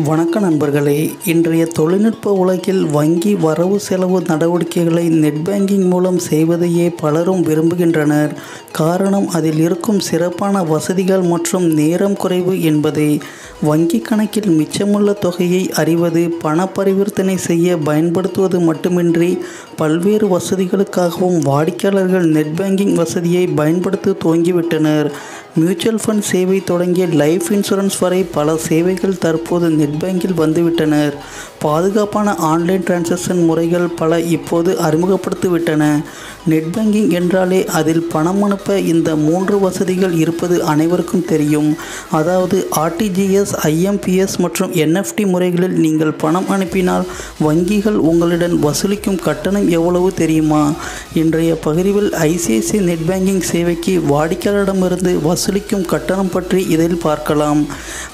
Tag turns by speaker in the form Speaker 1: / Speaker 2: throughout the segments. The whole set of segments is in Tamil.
Speaker 1: வணக்க நண்பர்களே இன்றைய தொழில்நுட்ப உலகில் வங்கி வரவு செலவு நடவடிக்கைகளை நெட் பேங்கிங் மூலம் செய்வதையே பலரும் விரும்புகின்றனர். காரணம் அதில் இருக்கும் சிறப்பான வசதிகள் மற்றும் நேரம் குறைவு என்பதே வங்கி கணக்கில் மிச்சமுள்ள தொகையை அறிவது பண பரிவர்த்தனை செய்ய பயன்படுத்துவது மட்டுமின்றி பல்வேறு வசதிகளுக்காகவும் வாடிக்கையாளர்கள் நெட் பேங்கிங் வசதியை பயன்படுத்த துவங்கிவிட்டனர். மியூச்சுவல் ஃபண்ட் சேவை தொடங்கிய லைஃப் இன்சூரன்ஸ் வரை பல சேவைகள் தற்போது நெட் பேங்கில் வந்துவிட்டனர். பாதுகாப்பான ஆன்லைன் டிரான்சாக்ஷன் முறைகள் பல இப்போது அறிமுகப்படுத்திவிட்டன. நெட் பேங்கிங் என்றாலே அதில் பணம் அனுப்ப இந்த மூன்று வசதிகள் இருப்பது அனைவருக்கும் தெரியும். அதாவது ஆர்டிஜிஎஸ் ஐஎம்பிஎஸ் மற்றும் என்எஃப்டி முறைகளில் நீங்கள் பணம் அனுப்பினால் வங்கிகள் உங்களிடம் வசூலிக்கும் கட்டணம் எவ்வளவு தெரியுமா? இன்றைய பகிர்வில் ஐசிஐசிஐ நெட் பேங்கிங் சேவைக்கு வாடிக்கையாளரிடமிருந்து வசூலிக்கும் கட்டணம் பற்றி இதில் பார்க்கலாம்.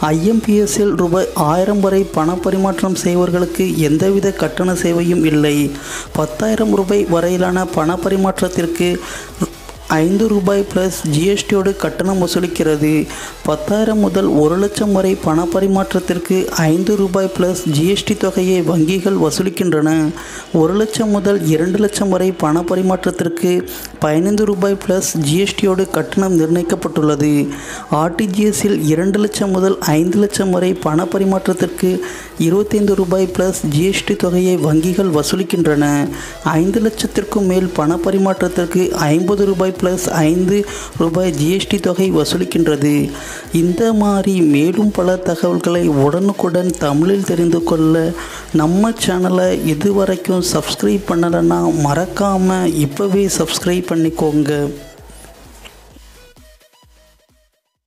Speaker 1: ஐஎம்பிஎஸ்ஸில் ரூபாய் ஆயிரம் வரை பண பரிமாற்றம் செய்வர்களுக்கு எந்தவித கட்டண சேவையும் இல்லை. பத்தாயிரம் ரூபாய் வரையிலான பண பரிமாற்றத்திற்கு ஐந்து ரூபாய் ப்ளஸ் ஜிஎஸ்டியோடு கட்டணம் வசூலிக்கிறது. பத்தாயிரம் முதல் ஒரு லட்சம் வரை பண பரிமாற்றத்திற்கு ஐந்து ரூபாய் ப்ளஸ் ஜிஎஸ்டி தொகையை வங்கிகள் வசூலிக்கின்றன. ஒரு லட்சம் முதல் இரண்டு லட்சம் வரை பண பரிமாற்றத்திற்கு பதினைந்து ரூபாய் ப்ளஸ் ஜிஎஸ்டியோடு கட்டணம் நிர்ணயிக்கப்பட்டுள்ளது. ஆர்டிஜிஎஸ்ஸில் இரண்டு லட்சம் முதல் ஐந்து லட்சம் வரை பண பரிமாற்றத்திற்கு இருபத்தைந்து ரூபாய் ப்ளஸ் ஜிஎஸ்டி தொகையை வங்கிகள் வசூலிக்கின்றன. ஐந்து லட்சத்திற்கும் மேல் பண பரிமாற்றத்திற்கு ஐம்பது ரூபாய் ப்ளஸ் ஐந்து ரூபாய் ஜிஎஸ்டி தொகை வசூலிக்கின்றது. இந்த மாதிரி மேலும் பல தகவல்களை உடனுக்குடன் தமிழில் தெரிந்து கொள்ள நம்ம சேனலை இதுவரைக்கும் சப்ஸ்கிரைப் பண்ணலைன்னா மறக்காமல் இப்போவே சப்ஸ்கிரைப் பண்ணிக்கோங்க.